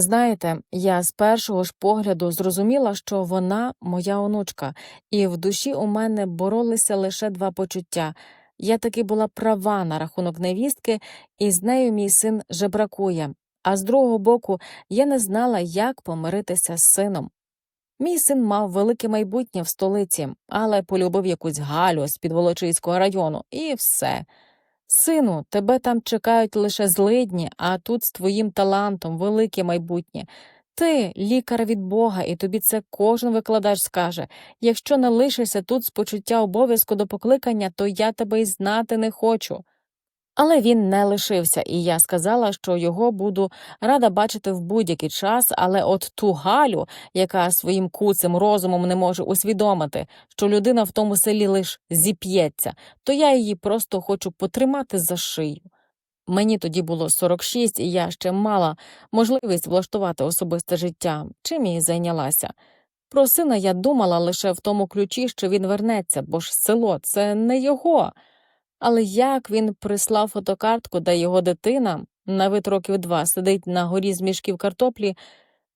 Знаєте, я з першого ж погляду зрозуміла, що вона моя онучка, і в душі у мене боролися лише два почуття. Я таки була права на рахунок невістки, і з нею мій син жебракує. А з другого боку, я не знала, як помиритися з сином. Мій син мав велике майбутнє в столиці, але полюбив якусь Галю з Підволочиського району, і все. Сину, тебе там чекають лише злидні, а тут з твоїм талантом велике майбутнє. Ти лікар від Бога, і тобі це кожен викладач скаже. Якщо не лишишся тут з почуття обов'язку до покликання, то я тебе й знати не хочу. Але він не лишився, і я сказала, що його буду рада бачити в будь-який час, але от ту Галю, яка своїм куцим розумом не може усвідомити, що людина в тому селі лиш зіп'ється, то я її просто хочу потримати за шию. Мені тоді було 46, і я ще мала можливість влаштувати особисте життя, чим і зайнялася. Про сина я думала лише в тому ключі, що він вернеться, бо ж село це не його. Але як він прислав фотокартку, де його дитина на вид років два сидить на горі з мішків картоплі,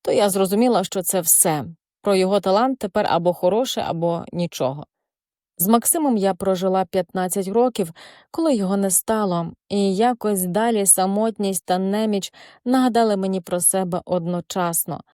то я зрозуміла, що це все. Про його талант тепер або хороше, або нічого. З Максимом я прожила 15 років, коли його не стало, і якось далі самотність та неміч нагадали мені про себе одночасно.